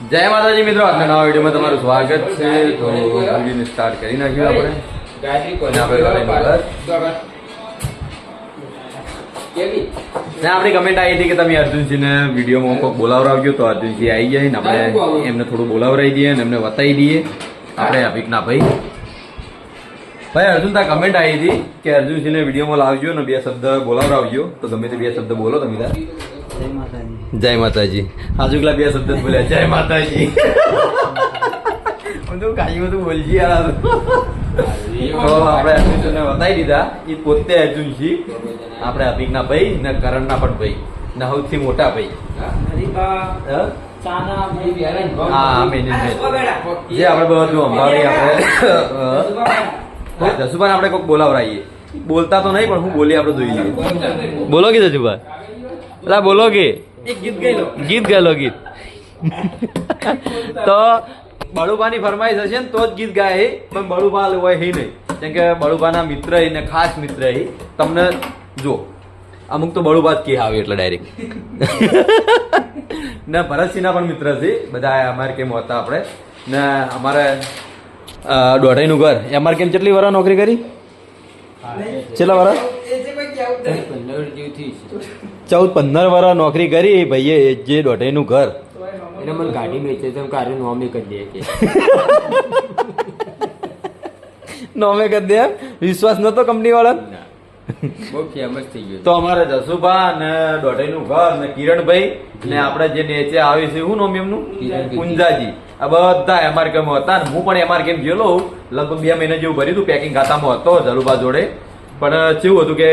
જય માતાજી મિત્રો આજના નવા વિડીયોમાં તમારું સ્વાગત છે. તો વિડીયોને સ્ટાર્ટ કરી નાખ્યું આપણે. આપણે કમેન્ટ આવી હતી કે તમે અર્જુનસિંહને વિડીયોમાં કોઈક બોલાવરાવજો તો અર્જુનસિંહ આવી જાય ને આપણે એમને થોડું બોલાવરાવી દઈએ અને એમને બતાવી દઈએ. આપણે અભિકના ભાઈ. ભાઈ અર્જુન તા કમેન્ટ આવી હતી કે અર્જુનસિંહને વિડીયોમાં લાવજો અને બે શબ્દ બોલાવરાવજો. તો ગમે તે બે શબ્દ બોલો તમે તાર જય માતાજી. આજુકલા બે શબ્દ બોલ્યા. જય માતાજી. હું તો કાઈ બધું બોલજી યાર. આપણે બતાવી દીધા. એ પોતે અર્જુનસિંહ આપણે અભિકના ભાઈ ને કરણના પણ ભાઈ ને સૌથી મોટા ભાઈ. હા? હા? મેનેજમેન્ટ જે આપણે બધું અંબાડી આપણે જસુભાઈ આપણે કોઈક બોલાવરાઈએ. બોલતા તો નહીં પણ હું બોલી આપણે જોઈ લઈએ. બોલો કે જસુભાઈ બોલો કે. ગીત ગયેલો ગીત તો બળુભાની ફરમાઈશ હશે ને તો જ ગીત ગાય પણ બળુભા હોય હે નહીં. કેમ કે બળુભાના મિત્ર હે ને ખાસ મિત્ર હે. તમને જો અમુક તો બળુભા જ કે આવે એટલે ડાયરેક્ટ ને ભરતસિંહના પણ મિત્ર છે. બધા અમારે કેમ હતા આપણે? ને અમારે દોઢાઈનું ઘર. એ અમારે કેમ કેટલી વાર નોકરી કરી? છેલ્લા વાર ચૌદ પંદર વાર નોકરી કરી ભાઈએ જે દોઢેનું ઘર. એને મને ગાડી વેચે છે કારે નોમી કરી દે કે. નોમે કરી દે વિશ્વાસ નતો કંપની વાળા બહુ ફેમસ થઈ ગયું તો અમારે જસુભા ને દોઢેનું ઘર ને કિરણભાઈ ને આપણે જે નેચે આવે છે શું નોમ એમનું? કુંજાજી આ બધા એમઆર કેમ હતા ને હું પણ એમઆર કેમ ગયેલો લગભગ બે મહિના જેવું ભર્યું હતું પેકિંગ ખાતામાં હતો જલુભા જોડે. પણ કેવું હતું કે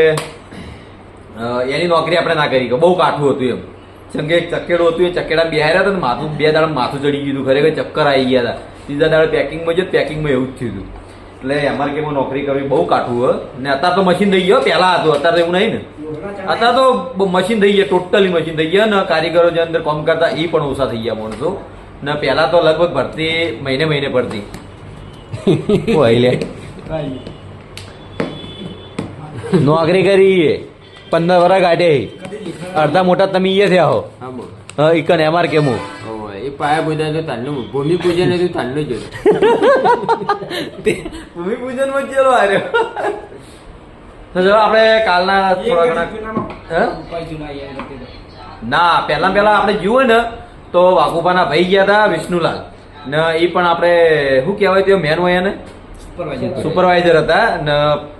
એની નોકરી આપણે ના કરી કે બહુ કાઠું હતું એમ. જેમ કે એક ચક્કેડું હતું એ ચકેડા બિહાર્યા હતા ને માથું બે દાડા માથું ચડી ગયું હતું ખરેખર ચક્કર આવી ગયા હતા. ત્રીજા દાડે પેકિંગમાં જ પેકિંગમાં એવું જ થયું હતું. એટલે એમઆર કેમાં નોકરી કરવી બહુ કાઠું હોય ને અત્યારે તો મશીન થઈ ગયો પહેલા હતું અત્યારે એવું નહીં ને. અત્યારે તો મશીન થઈ ગયા ટોટલી મશીન થઈ ગયા ને કારીગરો જે અંદર કામ કરતા એ પણ ઓછા થઈ ગયા માણસો. ને પહેલા તો લગભગ ભરતી મહિને મહિને ભરતી. ઓય લે. નોકરી કરી એ. પંદર વર્ષ કાઢે અડધા મોટા તમે ઈએ થયા હો. હા બોલ એમાર કેમું? એ પાયા પૂજા જો તાલનું ભૂમિ પૂજન હતું તાલનું જો ભૂમિ પૂજનમાં ચેલો આર્યો તો આપણે કાલના થોડા ઘણા ના પહેલા પહેલા આપણે જુઓ ને તો વાઘુબાના ભાઈ ગયા હતા વિષ્ણુલાલ. ને એ પણ આપણે શું કહેવાય તે મેન હોય એને? સુપરવાઇઝર હતા. ને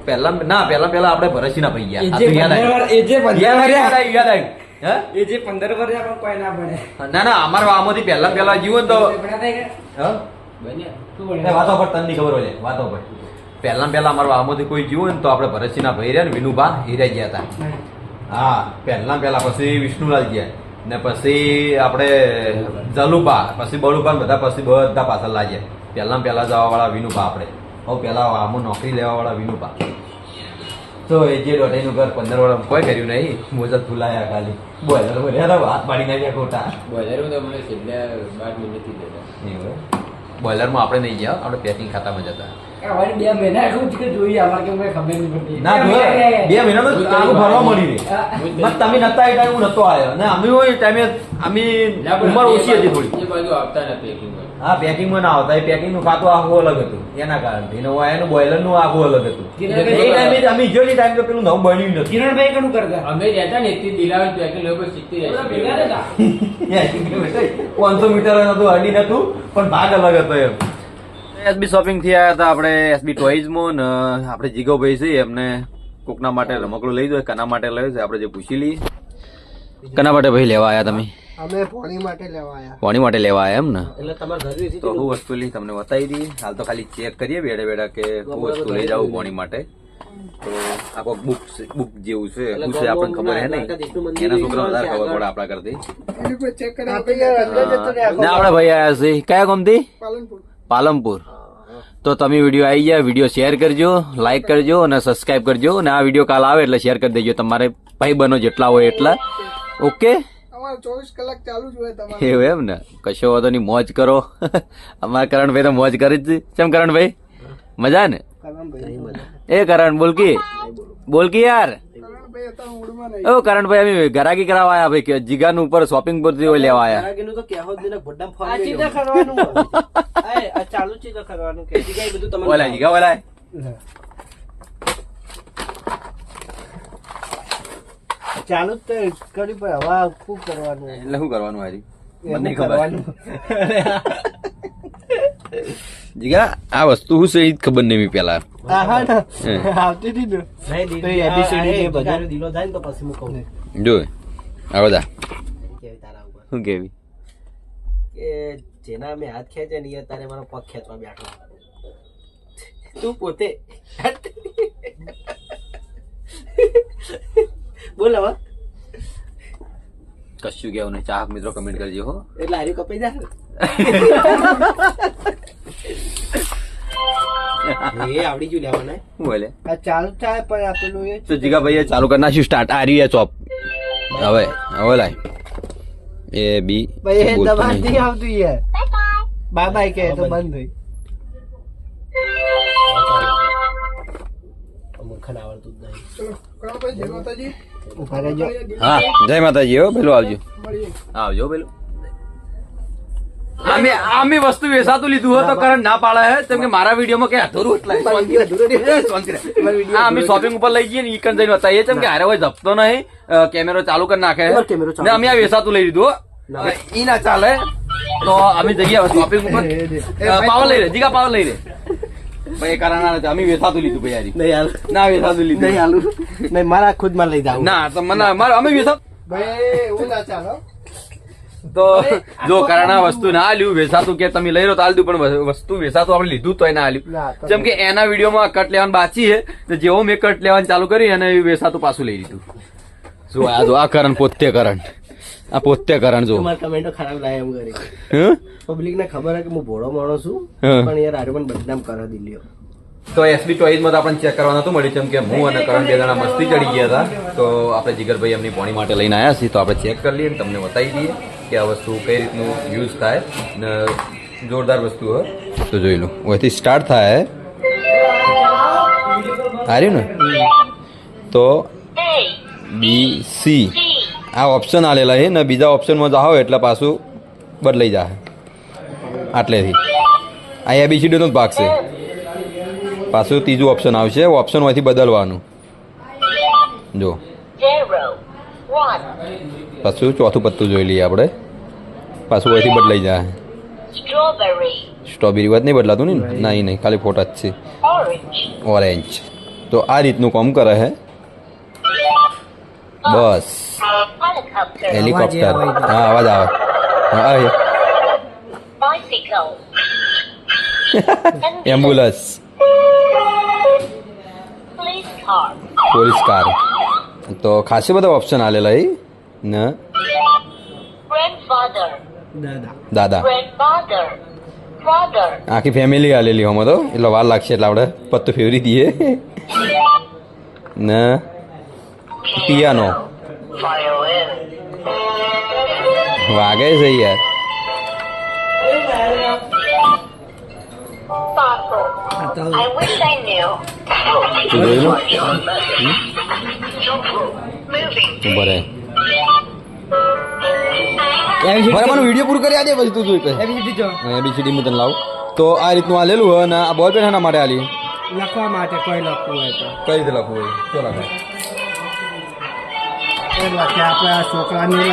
પહેલા ના પહેલા પહેલા આપણે ભરતસિંહના ભાઈ ગયા. આ તો યાદ આવ્યું. એ જે યાદ વર્ષ- આવ્યું, યાદ આવ્યું. હે? એ જે પંદર વર્ષ પણ કોઈ ના ભણે. ના ના અમારા આમાંથી પહેલા પહેલા જીવો તો? વાતો પર તને ખબર હોય વાતો પર. પહેલા પહેલા અમારા આમાંથી કોઈ જીવો ને તો આપણે ભરતસિંહના ભાઈ રહ્યા ને વિનુભા હીરા ગયા હતા. હા પહેલા પહેલા પછી વિષ્ણુલાલ ગયા. ને પછી આપણે જલુબા પછી બળુબા બધા પછી બધા પાછળ લાગ્યા. પહેલા પહેલા જવા વાળા વિનુભા આપણે. હવે પેલા આમાં નોકરી લેવા વાળા વિનુભા. તો એ જે દોઢાઈનું ઘર પંદર વાળા કોઈ કર્યું નહીં મોજા ફૂલાયા ખાલી. બોયલર બોલ્યા હાથ પાડી નાખ્યા ખોટા. બોલર તો મને છેલ્લા બાર મિનિટથી દેતા. બોયલરમાં આપણે નહીં ગયા આપણે પેકિંગ ખાતામાં જતા બે મહિના કે જોઈએ અમારે કેમ ખબર નહીં પડતી. ના. બે મહિના તો ભરવા મળી રહે તમે નતા એ ટાઈમ હું નતો આવ્યો. ને અમે હોય ટાઈમે અમે ઉંમર ઓછી હતી થોડી. એ બાજુ આવતા નથી. હા પેકિંગમાં ના આવતા. એ પેકિંગનું ખાતું આખું અલગ હતું. એના કારણે. એનું એનું બોઇલરનું આખું અલગ હતું. એ ટાઈમે અમે જો ટાઈમ તો પેલું નવું બન્યું નથી. કિરણભાઈ કનું કરતા અમે રહેતા ને એટલી દિલાવર પેકિંગ લોકો શીખતી રહેતા? પાંચસો મીટર હતું અડી નતું પણ ભાગ અલગ હતો એમ. એસબી શોપિંગથી આવ્યા હતા આપણે એસબી ટોઈઝમાં ને આપણે જીગોભાઈ છે એમને કોકના માટે રમકડું લઈ દો કના માટે લઈ છે આપણે જે પૂછી લઈએ. કના માટે ભાઈ લેવા આવ્યા તમે? અમે પોણી માટે લેવા આવ્યા કોની માટે લેવા આવ્યા એમ ને? એટલે તમારે ઘરે તો હું વસ્તુ લઈ તમને બતાવી દઈએ. હાલ તો ખાલી ચેક કરીએ વેડે બેઠા કે હું વસ્તુ લઈ જાઉં કોની માટે. તો આ કોઈ બુક બુક જેવું છે. શું છે આપણને ખબર હે નહીં? એના છોકરા વધારે ખબર પડે આપણા કરતી ના કોઈ આપણે આખો. ભાઈ આવ્યા છે. કયા ગમતી પાલનપુર. પાલનપુર. તો તમે વીડિયો આવી ગયા વીડિયો શેર કરજો લાઈક કરજો અને સબસ્ક્રાઇબ કરજો. અને આ વીડિયો કાલ આવે એટલે શેર કરી દેજો. તમારે ભાઈ બનો જેટલા હોય એટલા. ઓકે અમારે ચોવીસ કલાક ચાલુ જ હોય તમારે. એવું એમ ને? કશો વાંધો નહીં મોજ કરો. અમારા કરણભાઈ તો મોજ કરી જ છે. કેમ કરણભાઈ? મજા ને? એ કરણ બોલકી બોલકી યાર? ઓ કરણભાઈ અમે ગરાકી કરાવવા આયા ભાઈ કે જીગાનું ઉપર શોપિંગ પર ઓય લેવા આયા. ગરાગીનું તો કહેવો જ નહીં ને ગોડામ ફોન આ ચીજ કરવાનું આ ચાલુ છે કરવાનું કે જગ્યાએ બધું તમને ઓલા જીગા ઓલા ચાલુ જ તો કર્યું પણ હવે શું કરવાનું? એટલે શું કરવાનું હારી? મને ખબર. જીગા આ વસ્તુ હું છે એ જ ખબર નહીં પેલા આ હા. આવતી હતી ને. તો. દિલો થાય ને પછી હું જો આવો દા તારા ઉપર? શું કેવી? કે જેના મેં હાથ ખેંચે ને તારે મારો પગ ખેંચવા બેઠો. તું પોતે બોલ કશું કેવું નહીં ચાહક મિત્રો કમેન્ટ કરજો હો. એટલે હારી કપાઈ જા એ આવડી ગયું લેવાના. બોલે આ ચાલુ થાય પણ આપેલું એ તો જીગા ભાઈએ ચાલુ કરી નાખ્યું સ્ટાર્ટ આ ચોપ. હવે હવે લાય. એ બી ભાઈ એ દબાણ આવતું યાર. બાય બાય કે તો બંધ થઈ મુખન આવડતું જ નહીં. હા જય માતાજી હો પેલું આવજો. આવજો પેલું. અમે અમે વસ્તુ વેસાતું લીધું હોય તો કરણ ના પાડે હે કેમ કે મારા વિડીયોમાં કે અધૂરું એટલે શાંતિ રહે. એ, શાંતિ રહે. હા અમે શોપિંગ ઉપર લઈ જઈએ ને ઈકન જઈને બતાવીએ કેમ કે હારે હોય જપતો નહીં કેમેરો ચાલુ કરી નાખે ને અમે આ વેસાતું લઈ લીધું હો. ઈ ના ચાલે તો અમે જઈએ શોપિંગ ઉપર. પાવર લઈ લે જીગા પાવર લઈ લે. ભાઈ કારણ ના નથી. અમે વેસાતું લીધું ભાઈ યારી. નહીં હાલ. ના વેસાતું નહીં હાલું. નહીં મારા ખુદમાં લઈ જાવ ના તો મને મારે અમે વેસાત ભાઈ એવું ના ચાલો તો જો કારણ વસ્તુ ના આલ્યું વેસાતું કે તમે લઈ રહ્યો તો આલ પણ વસ્તુ વેસાતું આપણે લીધું તો ના આલ્યું. જેમ કે એના વિડીયોમાં કટ લેવાનું બાકી છે તો જેવો મેં કટ લેવાનું ચાલુ કરી અને વેસાતું પાછું લઈ લીધું. જો આ જો આ કરણ પોતે કરણ. આ પોતે કરણ જો. મારા કમેન્ટો ખરાબ લાગે એમ કરી. પબ્લિક ને ખબર હે કે હું ભોળો માણો છું હા. પણ યાર આરે પણ બદનામ કરે દિલ્હીઓ. તો એસબી ચોઈસમાં તો આપણને ચેક કરવાનું હતું મળ્યું છે કે હું અને કરણ બે જણા મસ્તી ચડી ગયા હતા. તો આપણે જીગરભાઈ એમની પોણી માટે લઈને આવ્યા છીએ તો આપણે ચેક કરી લઈએ અને તમને બતાવી દઈએ કે આ વસ્તુ કઈ રીતનું યુઝ થાય ને જોરદાર વસ્તુ હોય. તો જોઈ લો ઓથી સ્ટાર્ટ થાય. હાર્યું ને તો બી સી આ ઓપ્શન આલેલા છે. ને બીજા ઓપ્શનમાં જાઓ એટલે પાછું બદલાઈ જશે આટલેથી. આ એબીસીડીનો જ ભાગ છે. પાછું ત્રીજું ઓપ્શન આવશે. ઓપ્શન હોયથી બદલવાનું. જો. પાછું ચોથું પત્તું જોઈ લઈએ આપણે. પાછું હોયથી બદલાઈ જાય સ્ટ્રોબેરી વાત નહીં બદલાતું ને ના? એ નહીં ખાલી ફોટા જ છે. ઓરેન્જ તો આ રીતનું કામ કરે છે બસ. હેલિકોપ્ટર હા અવાજ આવે હા આવે એમ્બ્યુલન્સ પોલીસ કાર તો ખાસી બધા ઓપ્શન આલેલા એ ને? દાદા. આખી ફેમિલી આલેલી હમ તો. એટલે વાર લાગશે એટલે આપણે પત્તું ફેવરી દઈએ. ને? પિયાનો વાગે છે યાર. તું રહે બરાબર વીડિયો પૂરું કરી આજે પછી તું જોઈ પછી એબીસીડી હું તને લાવું. તો આ રીતનું આ લેલું હોય અને આ બોલ પેન માટે આલી લખવા માટે કઈ લખવું હોય કઈ રીતે લખવું હોય? લખાય એ આપણે આ છોકરાને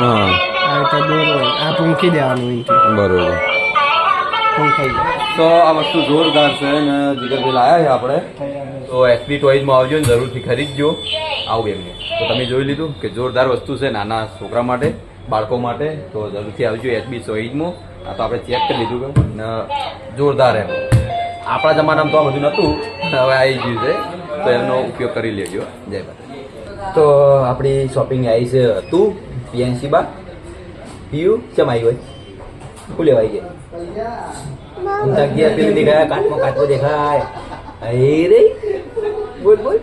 હા આ રીતે દોર આ પૂંખી દેવાનું બરોબર. પૂંખાઈ તો આ વસ્તુ જોરદાર છે અને જીગરભાઈ લાયા છે આપણે. તો એસબી ટોયઝમાં આવજો ને જરૂરથી ખરીદજો. આવું એમને તો તમે જોઈ લીધું કે જોરદાર વસ્તુ છે નાના છોકરા માટે બાળકો માટે. તો જરૂરથી આવજો એસબી ટોયઝમાં આ તો આપણે ચેક કરી લીધું કે જોરદાર એમ. આપણા જમાનામાં તો આ બધું નહોતું. હવે આવી ગયું છે. તો એનો ઉપયોગ કરી લેજો. જય માતા તો આપણી શોપિંગ આવી છે તું પીએનસી બા, પીયુ ચમ આવી હોય? શું લેવાઈ ગયા? જગ્યા પેલી દેખાય કાચમાં કાચમાં દેખાય. અરે રે. બોલ બોલ.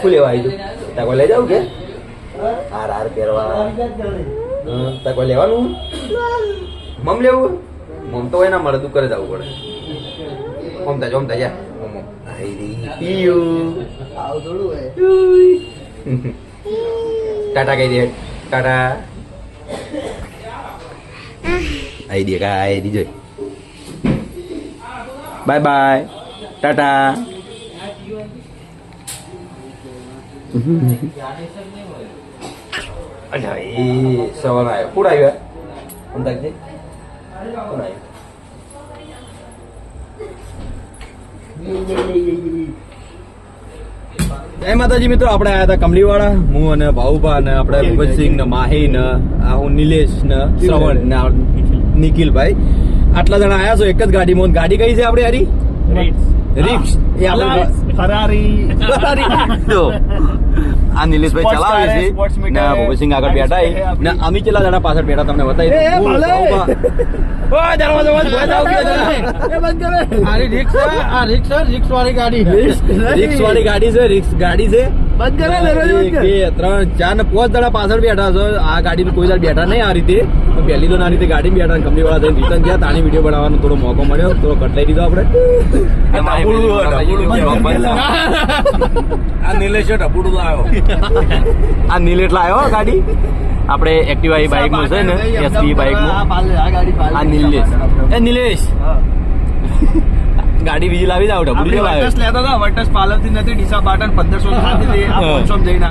શું લેવા આવી તું? તાકો લઈ જાવ કે હાર હાર પહેરવા તાકો લેવાનું? મમ લેવું? મમ તો હોય ના મળે તું કરે જવું પડે. ઓમતા જ, ઓમતા ઓમ તા જા ઓમ ઓમ પીયું આવું થોડું હોય ટાટા કહી દે ટાટા આઈ દે કા આઈ દીજો બાય બાય ટાટા અચ્છા એ સવાલ આવ્યો કોણ આવ્યો અંદાજે કોણ જય માતાજી મિત્રો આપણે આયા હતા કમલીવાળા હું અને ભાઉભા ને આપણે ભૂપતસિંહ ને માહી ને આ હું નિલેશ ને શ્રવણ ને નિખિલભાઈ. આટલા જણા આયા છો એક જ ગાડીમાં ગાડી કઈ છે આપણે હારી? રિક્સ એ આપણે ફરારી. જો આ નિલેશભાઈ ચલાવે છે. ને હે. આગળ બેઠા ને અમે કેટલા જણા પાછળ બેઠા તમને બતાવી રિક્ષ છે, આ રિક્ષ રિક્ષ વાળી ગાડી રિક્સ વાળી ગાડી છે રિક્ષ ગાડી છે. બંધ કરો, દરવાજો બંધ કર. બે ત્રણ ચાર ને પાંચ જણા પાછળ બેઠા છો. આ ગાડી કોઈ દાડ બેઠા નહીં આ રીતે. તો પહેલી તો આ રીતે ગાડી બેઠા કંપની વાળા થઈને રિટર્ન ગયા તાણી વીડિયો બનાવવાનો થોડો મોકો મળ્યો. થોડો કટલાઈ દીધો આપણે. આ નિલેશ ઢબુડું આવ્યો. આ નીલ એટલા આવ્યો ગાડી. આપણે એક્ટિવા બાઇકનું છે ને એસપી બાઇકનું. આ નિલેશ. એ નિલેશ. ગાડી બીજી લાવી દઉં ઢબુડી લેતો હતો વટસ પાલવથી નથી ડીસા પાટણ પંદરસો જઈને